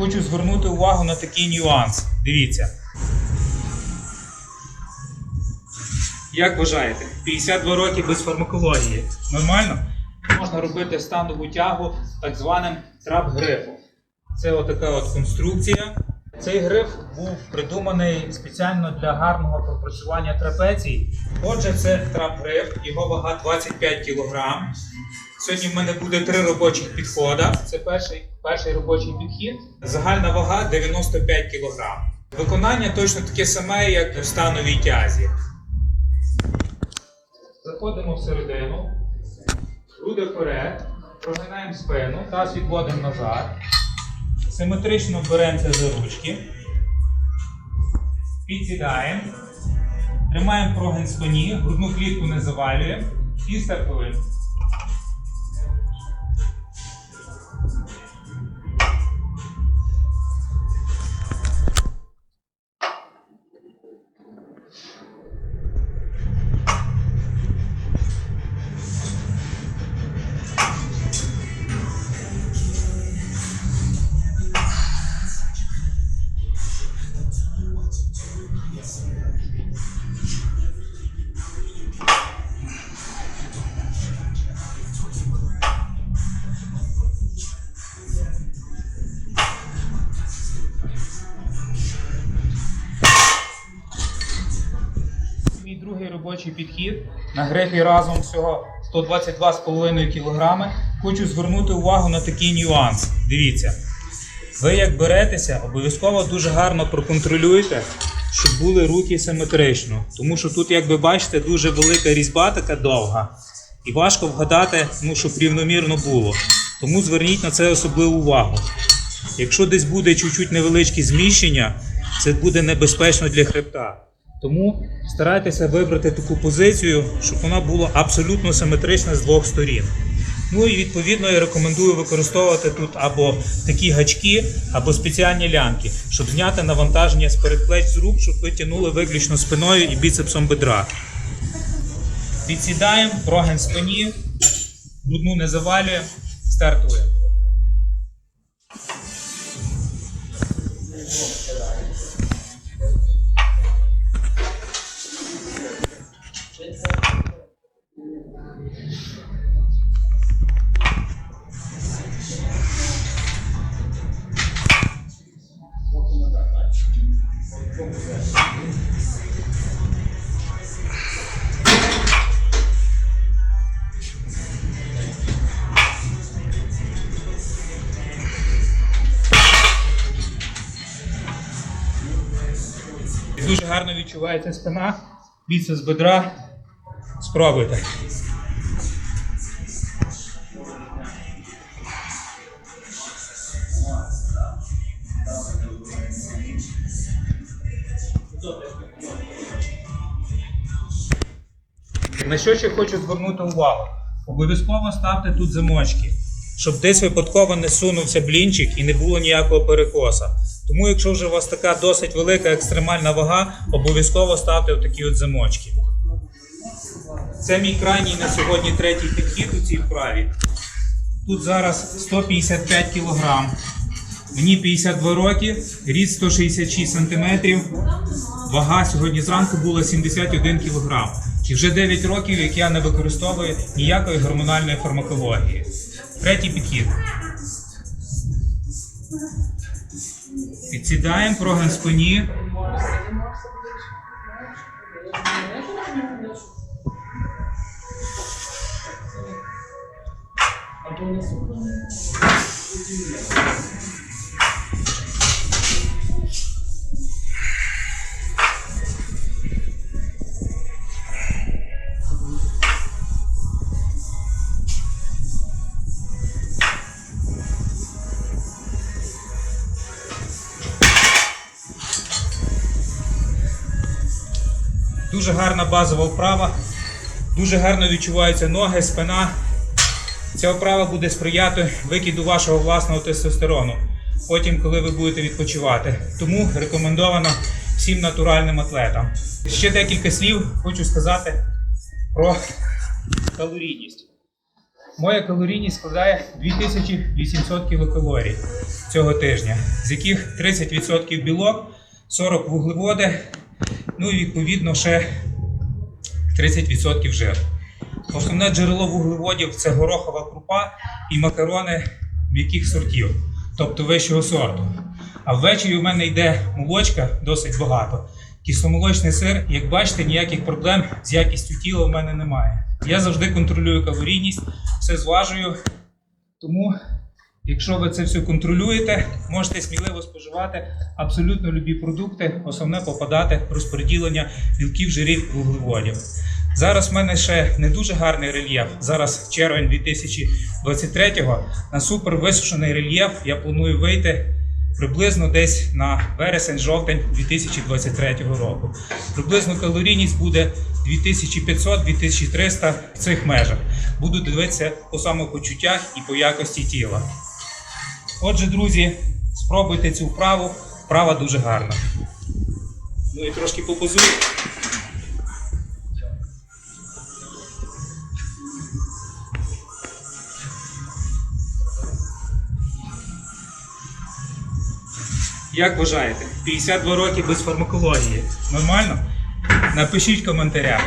хочу звернути увагу на такий нюанс. Дивіться. Як вважаєте, 52 роки без фармакології. Нормально? Можна робити станову тягу так званим трап-грифом. Це отака от конструкція. Цей гриф був придуманий спеціально для гарного пропрацювання трапецій. Отже, це трап-гриф, його вага 25 кг. Сьогодні в мене буде три робочих підходи. Це перший, перший робочий підхід. Загальна вага 95 кг. Виконання точно таке саме, як в становій тязі. Заходимо всередину, груди вперед, прогинаємо спину, таз відводимо назад. Симетрично беремося за ручки. Підсідаємо. Тримаємо прогин спині, грудну клітку не завалюємо і стартуємо. Другий робочий підхід на грифі разом всього 122,5 кг. Хочу звернути увагу на такий нюанс. Дивіться, ви як беретеся, обов'язково дуже гарно проконтролюйте, щоб були руки симетрично. Тому що тут, як ви бачите, дуже велика різьба така довга. І важко вгадати, ну, щоб рівномірно було. Тому зверніть на це особливу увагу. Якщо десь буде чуть-чуть невеличке зміщення, це буде небезпечно для хребта. Тому старайтеся вибрати таку позицію, щоб вона була абсолютно симетрична з двох сторін. Ну і відповідно я рекомендую використовувати тут або такі гачки, або спеціальні лямки, щоб зняти навантаження з передплеч з рук, щоб ви тягнули виключно спиною і біцепсом бедра. Підсідаємо, прогин спині, грудну не завалюємо, стартуємо. Дуже гарно відчувається спина, біцепс бедра. Спробуйте. На що ще хочу звернути увагу? Обов'язково ставте тут замочки, щоб десь випадково не сунувся блінчик і не було ніякого перекоса. Тому, якщо вже у вас така досить велика екстремальна вага, обов'язково ставте отакі от замочки. Це мій крайній на сьогодні третій підхід у цій вправі. Тут зараз 155 кг. Мені 52 роки, ріст 166 см. Вага сьогодні зранку була 71 кг. І вже 9 років, як я не використовую ніякої гормональної фармакології. Третій підхід. Підсідаємо, прогин спині. Дуже гарна базова вправа. Дуже гарно відчуваються ноги, спина. Ця вправа буде сприяти викиду вашого власного тестостерону. Потім, коли ви будете відпочивати. Тому рекомендовано всім натуральним атлетам. Ще декілька слів хочу сказати про калорійність. Моя калорійність складає 2800 кілокалорій цього тижня, з яких 30% білок, 40 вуглеводи, ну і відповідно ще 30% жиру. Основне джерело вуглеводів це горохова крупа і макарони м'яких сортів, тобто вищого сорту. А ввечері у мене йде молочка досить багато. Кисломолочний сир, як бачите, ніяких проблем з якістю тіла у мене немає. Я завжди контролюю калорійність, все зважую. Тому, якщо ви це все контролюєте, можете сміливо споживати абсолютно любі продукти, основне попадати в розподілення білків, жирів вуглеводів. Зараз в мене ще не дуже гарний рельєф. Зараз червень 2023-го. На супер висушений рельєф я планую вийти приблизно десь на вересень-жовтень 2023 року. Приблизно калорійність буде 2500-2300 в цих межах. Буду дивитися по самопочуттях і по якості тіла. Отже, друзі, спробуйте цю вправу. Вправа дуже гарна. Ну і трошки попозую. Як вважаєте? 52 роки без фармакології. Нормально? Напишіть в коментарях.